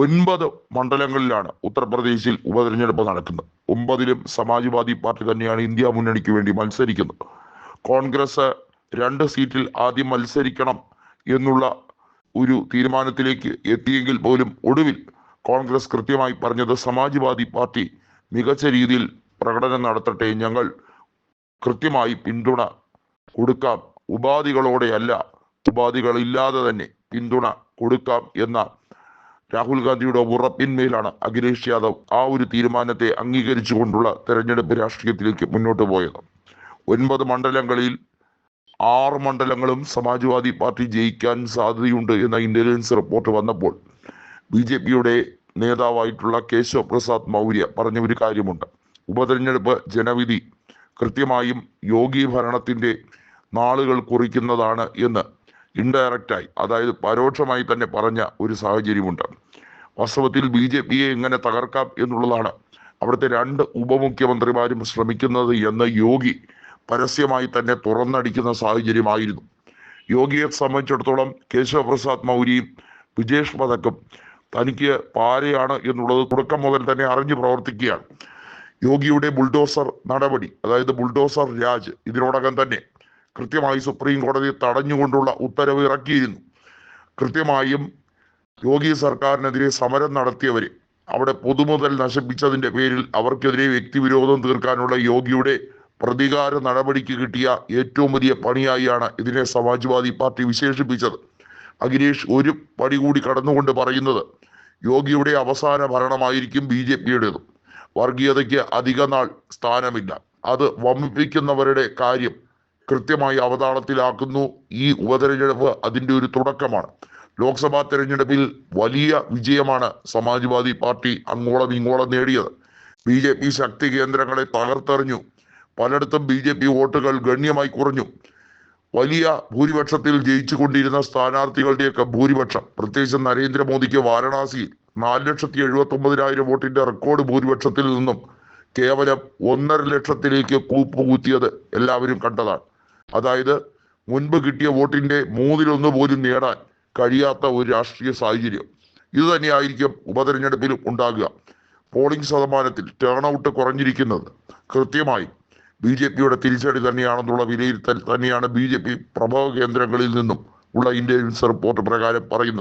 ഒൻപത് മണ്ഡലങ്ങളിലാണ് ഉത്തർപ്രദേശിൽ ഉപതെരഞ്ഞെടുപ്പ് നടക്കുന്നത്. ഒമ്പതിലും സമാജ്വാദി പാർട്ടി തന്നെയാണ് ഇന്ത്യ മുന്നണിക്ക് വേണ്ടി മത്സരിക്കുന്നത്. കോൺഗ്രസ് രണ്ട് സീറ്റിൽ ആദ്യം മത്സരിക്കണം എന്നുള്ള ഒരു തീരുമാനത്തിലേക്ക് എത്തിയെങ്കിൽ പോലും ഒടുവിൽ കോൺഗ്രസ് കൃത്യമായി പറഞ്ഞത് സമാജ്വാദി പാർട്ടി മികച്ച രീതിയിൽ പ്രകടനം നടത്തട്ടെ ഞങ്ങൾ കൃത്യമായി പിന്തുണ കൊടുക്കാം. ഉപാധികളോടെയല്ല ഉപാധികളില്ലാതെ തന്നെ പിന്തുണ കൊടുക്കാം എന്ന രാഹുൽ ഗാന്ധിയുടെ ഉറപ്പിന്മേലാണ് അഖിലേഷ് യാദവ് ആ ഒരു തീരുമാനത്തെ അംഗീകരിച്ചുകൊണ്ടുള്ള തെരഞ്ഞെടുപ്പ് രാഷ്ട്രീയത്തിലേക്ക് മുന്നോട്ട് പോയത്. ഒൻപത് മണ്ഡലങ്ങളിൽ ആറ് മണ്ഡലങ്ങളും സമാജ്വാദി പാർട്ടി ജയിക്കാൻ സാധ്യതയുണ്ട് എന്ന ഇന്റലിജൻസ് റിപ്പോർട്ട് വന്നപ്പോൾ ബി ജെ പിയുടെ നേതാവായിട്ടുള്ള കേശവ് പ്രസാദ് മൗര്യ പറഞ്ഞ ഒരു കാര്യമുണ്ട്. ഉപതെരഞ്ഞെടുപ്പ് ജനവിധി കൃത്യമായും യോഗി ഭരണത്തിന്റെ നാളുകൾ കുറിക്കുന്നതാണ് എന്ന് ഇൻഡയറക്റ്റായി അതായത് പരോക്ഷമായി തന്നെ പറഞ്ഞ ഒരു സാഹചര്യമുണ്ട്. വാസ്തവത്തിൽ ബി ജെ പിയെ എങ്ങനെ തകർക്കാം എന്നുള്ളതാണ് അവിടുത്തെ രണ്ട് ഉപമുഖ്യമന്ത്രിമാരും ശ്രമിക്കുന്നത് എന്ന് യോഗി പരസ്യമായി തന്നെ തുറന്നടിക്കുന്ന സാഹചര്യമായിരുന്നു. യോഗിയെ സംബന്ധിച്ചിടത്തോളം കേശവ പ്രസാദ് മൗര്യയും വിജേഷ് പതക്കും തനിക്ക് പാരയാണ് എന്നുള്ളത് തുടക്കം മുതൽ തന്നെ അറിഞ്ഞു പ്രവർത്തിക്കുകയാണ്. യോഗിയുടെ ബുൾഡോസർ നടപടി അതായത് ബുൾഡോസർ രാജ് ഇതിനോടകം തന്നെ കൃത്യമായി സുപ്രീം കോടതി തടഞ്ഞുകൊണ്ടുള്ള ഉത്തരവ് ഇറക്കിയിരുന്നു. കൃത്യമായും യോഗി സർക്കാരിനെതിരെ സമരം നടത്തിയവര് അവിടെ പൊതുമുതൽ നശിപ്പിച്ചതിന്റെ പേരിൽ അവർക്കെതിരെ വ്യക്തിവിരോധം തീർക്കാനുള്ള യോഗിയുടെ പ്രതികാര നടപടിക്ക് കിട്ടിയ ഏറ്റവും വലിയ പണിയായാണ് ഇതിനെ സമാജ്വാദി പാർട്ടി വിശേഷിപ്പിച്ചത്. അഖിലേഷ് ഒരു പടി കൂടി കടന്നുകൊണ്ട് പറയുന്നത് യോഗിയുടെ അവസാന ഭരണമായിരിക്കും ബി ജെ പിയുടേത്. വർഗീയതയ്ക്ക് അധിക നാൾ സ്ഥാനമില്ല. അത് വമിപ്പിക്കുന്നവരുടെ കാര്യം കൃത്യമായി അവതാളത്തിലാക്കുന്നു. ഈ ഉപതെരഞ്ഞെടുപ്പ് അതിന്റെ ഒരു തുടക്കമാണ്. ലോക്സഭാ തെരഞ്ഞെടുപ്പിൽ വലിയ വിജയമാണ് സമാജ്വാദി പാർട്ടി അങ്ങോളം ഇങ്ങോളം നേടിയത്. ബി ജെ പി ശക്തി കേന്ദ്രങ്ങളെ തകർത്തെറിഞ്ഞു. പലയിടത്തും ബി ജെ പി വോട്ടുകൾ ഗണ്യമായി കുറഞ്ഞു. വലിയ ഭൂരിപക്ഷത്തിൽ ജയിച്ചുകൊണ്ടിരുന്ന സ്ഥാനാർത്ഥികളുടെയൊക്കെ ഭൂരിപക്ഷം. പ്രത്യേകിച്ച് നരേന്ദ്രമോദിക്ക് വാരണാസിയിൽ നാല് ലക്ഷത്തി എഴുപത്തി ഒമ്പതിനായിരം വോട്ടിന്റെ റെക്കോർഡ് ഭൂരിപക്ഷത്തിൽ നിന്നും കേവലം ഒന്നര ലക്ഷത്തിലേക്ക് കൂപ്പുകൂത്തിയത് എല്ലാവരും കണ്ടതാണ്. അതായത് മുൻപ് കിട്ടിയ വോട്ടിന്റെ മൂന്നിലൊന്ന് പോലും നേടാൻ കഴിയാത്ത ഒരു രാഷ്ട്രീയ സാഹചര്യം. ഇത് തന്നെയായിരിക്കും ഉപതെരഞ്ഞെടുപ്പിലും ഉണ്ടാകുക. പോളിംഗ് ശതമാനത്തിൽ ടേൺ ഔട്ട് കുറഞ്ഞിരിക്കുന്നത്. കൃത്യമായി ബി ജെ പിയുടെ തിരിച്ചടി തന്നെയാണെന്നുള്ള വിലയിരുത്തൽ തന്നെയാണ് ബി ജെ പി പ്രഭവ കേന്ദ്രങ്ങളിൽ നിന്നും ഉള്ള ഇന്റലിജൻസ് റിപ്പോർട്ട് പ്രകാരം പറയുന്നത്.